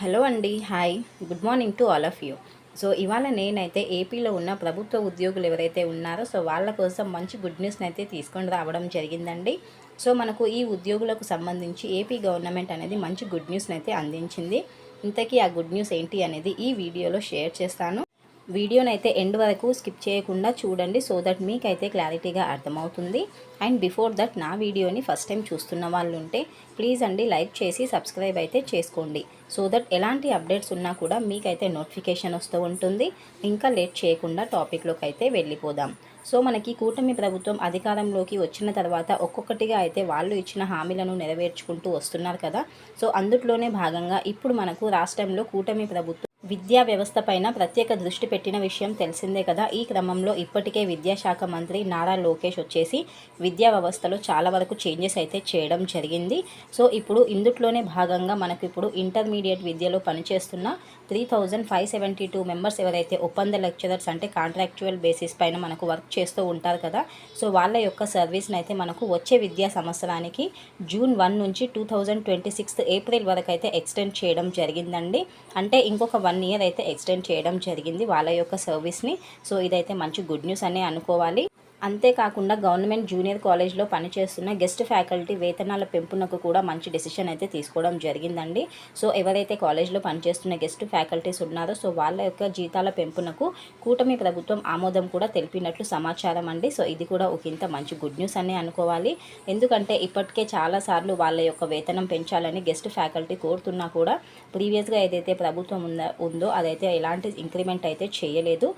Hello అండి hi. Good morning to all of you. So ఇవాళ నేనైతే ఏపీలో ఉన్న ప్రభుత్వ ఉద్యోగులు ఎవరైతే ఉన్నారో సో వాళ్ళ కోసం మంచి గుడ్ న్యూస్ని అయితే తీసుకొని రావడం జరిగిందండి. సో మనకు ఈ ఉద్యోగులకు సంబంధించి ఏపీ గవర్నమెంట్ అనేది మంచి గుడ్ న్యూస్ని అయితే అందించింది. ఇంతకీ ఆ గుడ్ న్యూస్ ఏంటి అనేది ఈ వీడియోలో షేర్ చేస్తాను. వీడియోని అయితే ఎండ్ వరకు స్కిప్ చేయకుండా చూడండి సో దట్ మీకైతే క్లారిటీగా అర్థమవుతుంది. అండ్ బిఫోర్ దట్ నా వీడియోని ఫస్ట్ టైం చూస్తున్న వాళ్ళు ఉంటే ప్లీజ్ అండి లైక్ చేసి సబ్స్క్రైబ్ అయితే చేసుకోండి. సో దట్ ఎలాంటి అప్డేట్స్ ఉన్నా కూడా మీకైతే నోటిఫికేషన్ వస్తూ ఉంటుంది. ఇంకా లేట్ చేయకుండా టాపిక్లోకి అయితే వెళ్ళిపోదాం. సో మనకి కూటమి ప్రభుత్వం అధికారంలోకి వచ్చిన తర్వాత ఒక్కొక్కటిగా అయితే వాళ్ళు ఇచ్చిన హామీలను నెరవేర్చుకుంటూ వస్తున్నారు కదా. సో అందుట్లోనే భాగంగా ఇప్పుడు మనకు రాష్ట్రంలో కూటమి ప్రభుత్వం విద్యా వ్యవస్థ పైన ప్రత్యేక దృష్టి పెట్టిన విషయం తెలిసిందే కదా. ఈ క్రమంలో ఇప్పటికే విద్యాశాఖ మంత్రి నారా లోకేష్ వచ్చేసి విద్యా వ్యవస్థలో చాలా వరకు చేంజెస్ అయితే చేయడం జరిగింది. సో ఇప్పుడు ఇందుట్లోనే భాగంగా మనకు ఇప్పుడు ఇంటర్మీడియట్ విద్యలో పనిచేస్తున్న three thousand five seventy two members ఎవరైతే ఒప్పంద లెక్చరర్స్ అంటే కాంట్రాక్చువల్ బేసిస్ పైన మనకు వర్క్ చేస్తూ ఉంటారు కదా. సో వాళ్ళ యొక్క సర్వీస్ని అయితే మనకు వచ్చే విద్యా సంవత్సరానికి జూన్ వన్ నుంచి two thousand twenty sixth April వరకు అయితే ఎక్స్టెండ్ చేయడం జరిగిందండి. అంటే ఇంకొక వన్ ఇయర్ అయితే ఎక్స్టెండ్ చేయడం జరిగింది వాళ్ళ యొక్క సర్వీస్ని. సో ఇదైతే మంచి గుడ్ న్యూస్ అనే అనుకోవాలి. అంతేకాకుండా గవర్నమెంట్ జూనియర్ కాలేజ్లో పనిచేస్తున్న గెస్ట్ ఫ్యాకల్టీ వేతనాల పెంపునకు కూడా మంచి డెసిషన్ అయితే తీసుకోవడం జరిగిందండి. సో ఎవరైతే కాలేజ్లో పనిచేస్తున్న గెస్ట్ ఫ్యాకల్టీస్ ఉన్నారో సో వాళ్ళ యొక్క జీతాల పెంపునకు కూటమి ప్రభుత్వం ఆమోదం కూడా తెలిపినట్లు సమాచారం అండి. సో ఇది కూడా ఒక ఇంత మంచి గుడ్ న్యూస్ అనే అనుకోవాలి. ఎందుకంటే ఇప్పటికే చాలాసార్లు వాళ్ళ యొక్క వేతనం పెంచాలని గెస్ట్ ఫ్యాకల్టీ కోరుతున్నా కూడా ప్రీవియస్గా ఏదైతే ప్రభుత్వం ఉందో అదైతే ఎలాంటి ఇంక్రిమెంట్ అయితే చేయలేదు.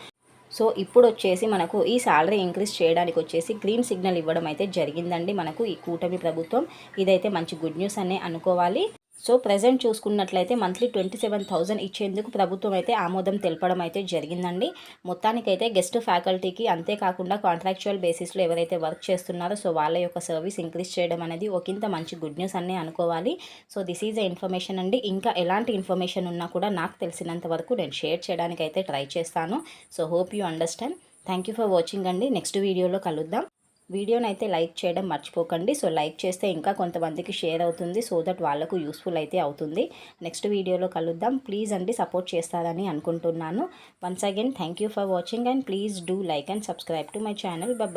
సో ఇప్పుడు వచ్చేసి మనకు ఈ శాలరీ ఇంక్రీజ్ చేయడానికి వచ్చేసి గ్రీన్ సిగ్నల్ ఇవ్వడం అయితే జరిగిందండి మనకు ఈ కూటమి ప్రభుత్వం. ఇదైతే మంచి గుడ్ న్యూస్ అనే అనుకోవాలి. సో ప్రజెంట్ చూసుకున్నట్లయితే మంత్లీ ట్వంటీ సెవెన్ థౌజండ్ ఇచ్చేందుకు ప్రభుత్వం అయితే ఆమోదం తెలపడం అయితే జరిగిందండి. మొత్తానికైతే గెస్ట్ ఫ్యాకల్టీకి అంతేకాకుండా కాంట్రాక్చువల్ బేసిస్లో ఎవరైతే వర్క్ చేస్తున్నారో సో వాళ్ళ యొక్క సర్వీస్ ఇంక్రీజ్ చేయడం అనేది ఒకంత మంచి గుడ్ న్యూస్ అనే అనుకోవాలి. So this is a information అండి. ఇంకా ఎలాంటి ఇన్ఫర్మేషన్ ఉన్నా కూడా నాకు తెలిసినంత వరకు నేను షేర్ చేయడానికి అయితే ట్రై చేస్తాను. So hope you understand. Thank you for watching అండి. నెక్స్ట్ వీడియోలో కలుద్దాం. వీడియోని అయితే లైక్ చేయడం మర్చిపోకండి. సో లైక్ చేస్తే ఇంకా కొంతమందికి షేర్ అవుతుంది. సో దట్ వాళ్ళకు యూస్ఫుల్ అయితే అవుతుంది. నెక్స్ట్ వీడియోలో కలుద్దాం. ప్లీజ్ అండి సపోర్ట్ చేస్తారని అనుకుంటున్నాను. Once again thank for watching and please do like and subscribe to my channel. Bye